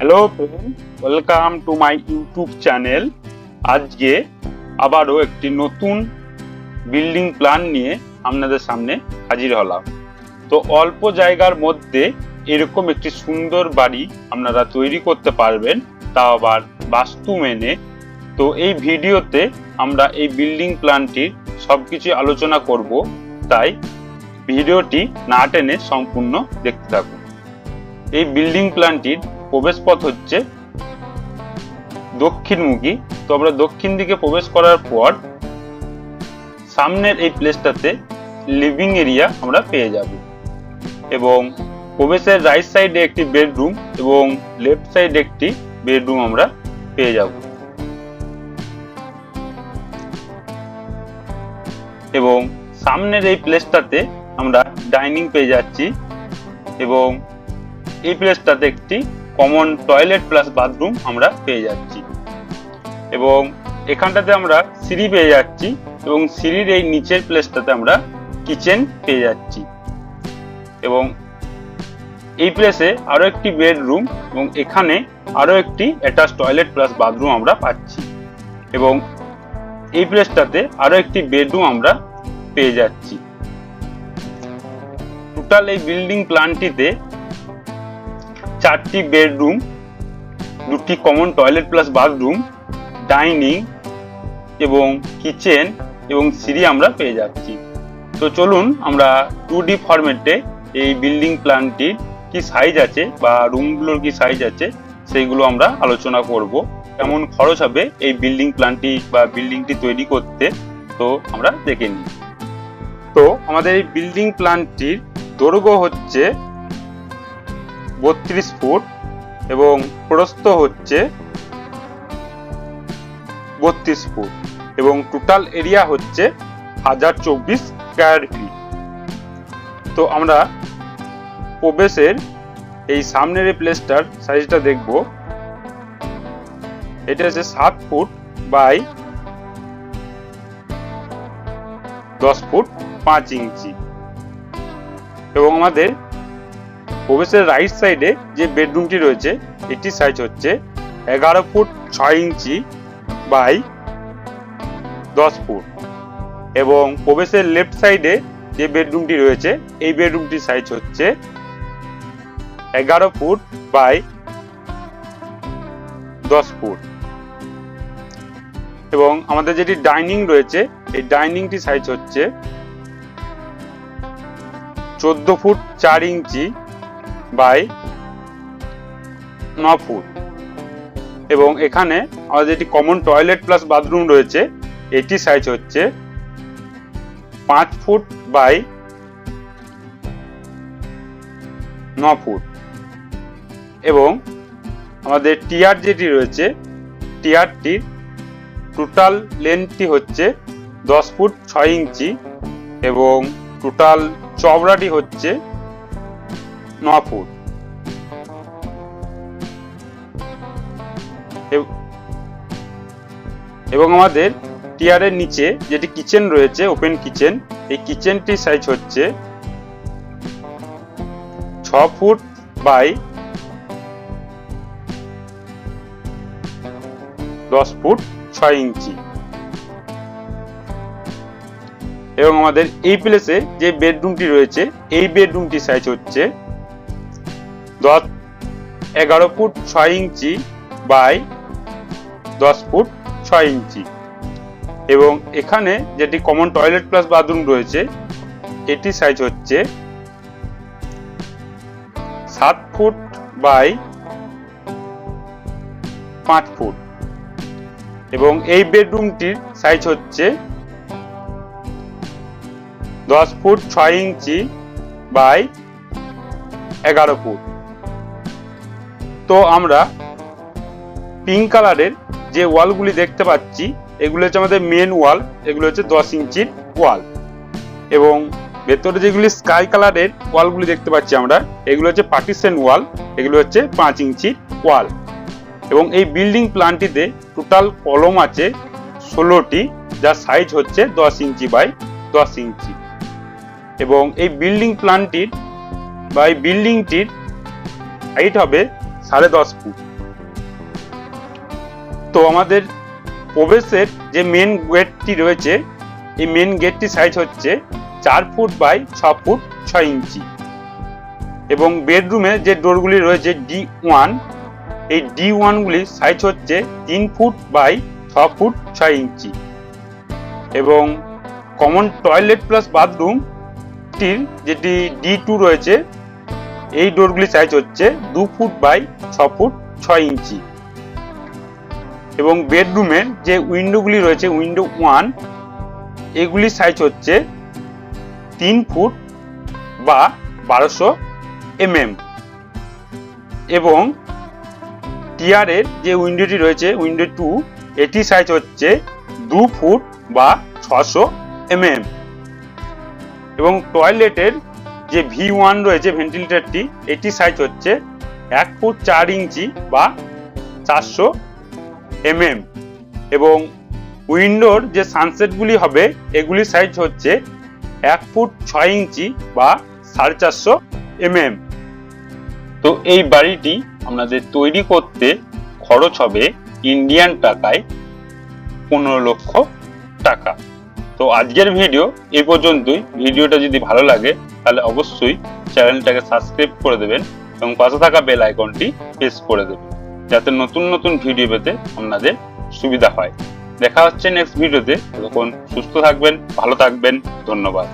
Hello welcome to my YouTube channel আজকে আবারও একটি নতুন বিল্ডিং প্ল্যান নিয়ে আপনাদের সামনে হাজির হলাম। তো অল্প জায়গার মধ্যে এরকম একটি সুন্দর বাড়ি আপনারা তৈরি করতে পারবেন তা আবার বাস্তু মেনে। তো এই ভিডিওতে আমরা এই বিল্ডিং প্ল্যানটির সব কিছু আলোচনা করব, তাই ভিডিওটি না টেনে সম্পূর্ণ দেখতে থাকুন। এই বিল্ডিং প্ল্যানটির প্রবেশ পথ হচ্ছে দক্ষিণমুখী। তো আমরা দক্ষিণ দিকে প্রবেশ করার পর সামনের এই প্লেসটাতে লিভিং এরিয়া আমরা পেয়ে যাব। এবং প্রবেশের রাইট সাইডে একটি বেডরুম এবং লেফট সাইডে একটি বেডরুম আমরা পেয়ে যাব। এবং সামনের এই প্লেসটাতে আমরা ডাইনিং পেয়ে যাচ্ছি এবং এই প্লেসটাতে একটি কমন টয়লেট প্লাস বাথরুম আমরা পেয়ে যাচ্ছি। এবং এখানটাতে আমরা সিঁড়ি পেয়ে যাচ্ছি এবং সিঁড়ির এই নিচের প্লেসটাতে আমরা কিচেন পেয়ে যাচ্ছি। এবং এই প্লেসে আরও একটি বেডরুম এবং এখানে আরও একটি অ্যাটাচ টয়লেট প্লাস বাথরুম আমরা পাচ্ছি। এবং এই প্লেসটাতে আরও একটি বেডরুম আমরা পেয়ে যাচ্ছি। টোটাল এই বিল্ডিং প্ল্যানটিতে চারটি বেডরুম, দুটি common toilet plus bathroom dining এবং কিচেন এবং সিঁড়ি আমরা পেয়ে যাচ্ছি। তো চলুন আমরা টু ডি ফরম্যাটে এই বিল্ডিং প্ল্যানটির কি সাইজ আছে বা রুমগুলোর কি সাইজ আছে সেইগুলো আমরা আলোচনা করব। কেমন খরচ হবে এই বিল্ডিং প্ল্যানটি বা বিল্ডিংটি তৈরি করতে? তো আমরা দেখে নিই। তো আমাদের এই বিল্ডিং প্ল্যানটির দৈর্ঘ্য হচ্ছে বত্রিশ ফুট এবং প্রস্থ হচ্ছে বত্রিশ ফুট এবং টোটাল এরিয়া হচ্ছে হাজার চব্বিশ স্কোয়ার ফিট তো আমরা প্রবেশের এই সামনের প্লেসটার সাইজটা দেখব। এটা হচ্ছে সাত ফুট বাই দশ ফুট পাঁচ ইঞ্চি। এবং আমাদের প্রবেশের রাইট সাইডে যে বেডরুমটি রয়েছে এটি সাইজ হচ্ছে এগারো ফুট ছয় ইঞ্চি বাই দশ ফুট। এবং প্রবেশের লেফট সাইডে যে বেডরুমটি রয়েছে, এই বেডরুমটির সাইজ হচ্ছে এগারো ফুট বাই দশ ফুট। এবং আমাদের যেটি ডাইনিং রয়েছে, এই ডাইনিংটি সাইজ হচ্ছে চোদ্দ ফুট চার ইঞ্চি বাই ন ফুট এবং এখানে আমাদের যেটি কমন টয়লেট প্লাস বাথরুম রয়েছে, এটি সাইজ হচ্ছে পাঁচ ফুট বাই ন ফুট এবং আমাদের টিয়ার যেটি রয়েছে টিয়ারটির টোটাল লেন্থটি হচ্ছে দশ ফুট ছয় ইঞ্চি এবং টোটাল চওড়াটি হচ্ছে ন ফুট এব- আমাদের টিয়ারের নিচে যেটি কিচেন রয়েছে ওপেন কিচেন এই কিচেনটির সাইজ হচ্ছে ছ ফুট বাই দশ ফুট ছয় ইঞ্চি। এবং আমাদের এই প্লেসে যে বেডরুমটি রয়েছে, এই বেডরুমটি সাইজ হচ্ছে দশ এগারো ফুট ছয় ইঞ্চি বাই দশ ফুট ছয় ইঞ্চি। এবং এখানে যেটি কমন টয়লেট প্লাস বাথরুম রয়েছে, এটি সাইজ হচ্ছে সাত ফুট বাই পাঁচ ফুট। এবং এই বেডরুমটির সাইজ হচ্ছে দশ ফুট ছয় ইঞ্চি বাই এগারো ফুট। তো আমরা পিঙ্ক কালারের যে ওয়ালগুলি দেখতে পাচ্ছি, এগুলো হচ্ছে আমাদের মেন ওয়াল এগুলো হচ্ছে দশ ইঞ্চির ওয়াল এবং ভেতরে যেগুলি স্কাই কালারের ওয়ালগুলি দেখতে পাচ্ছি আমরা, এগুলো হচ্ছে পার্টিশন ওয়াল এগুলো হচ্ছে পাঁচ ইঞ্চির ওয়াল এবং এই বিল্ডিং প্ল্যানটিতে টোটাল কলম আছে ষোলোটি, যার সাইজ হচ্ছে দশ ইঞ্চি বাই দশ ইঞ্চি. এবং এই বিল্ডিং প্ল্যানটির বা এই বিল্ডিংটির হাইট হবে সাড়ে দশ ফুট। তো আমাদের প্রবেশের যে মেন গেটটি রয়েছে, এই মেন গেটটি সাইজ হচ্ছে চার ফুট বাই ছ ফুট ছয় ইঞ্চি। এবং বেডরুমে যে ডোরগুলি রয়েছে ডি ওয়ান এই ডি ওয়ানগুলির সাইজ হচ্ছে তিন ফুট বাই ছ ফুট ছয় ইঞ্চি। এবং কমন টয়লেট প্লাস বাথরুমটির যেটি ডি টু রয়েছে এই ডোরগুলি সাইজ হচ্ছে দু ফুট বাই ছ ফুট ছয় ইঞ্চি। এবং বেডরুমের যে উইন্ডোগুলি রয়েছে উইন্ডো ওয়ান এগুলি সাইজ হচ্ছে তিন ফুট বা বারোশো এমএম। এবং টিয়ারের যে উইন্ডোটি রয়েছে উইন্ডো টু এটি সাইজ হচ্ছে দু ফুট বা ছশো এমএম। এবং টয়লেটের যে ভি ওয়ান রয়েছে ভেন্টিলেটরটি এটি সাইজ হচ্ছে এক ফুট চার ইঞ্চি বা চারশো এমএম এবং উইন্ডোর যে সানসেটগুলি হবে, এগুলি সাইজ হচ্ছে এক ফুট ছয় ইঞ্চি বা সাড়ে চারশো এমএম তো এই বাড়িটি আপনাদের তৈরি করতে খরচ হবে ইন্ডিয়ান টাকায় পনেরো লক্ষ টাকা। তো আজকের ভিডিও এই পর্যন্তই। ভিডিওটা যদি ভালো লাগে, তাহলে অবশ্যই চ্যানেলটাকে সাবস্ক্রাইব করে দেবেন এবং পাশে থাকা বেল আইকনটি প্রেস করে দেবেন, যাতে নতুন নতুন ভিডিও পেতে আপনাদের সুবিধা হয়। দেখা হচ্ছে নেক্সট ভিডিওতে তখন সুস্থ থাকবেন, ভালো থাকবেন। ধন্যবাদ।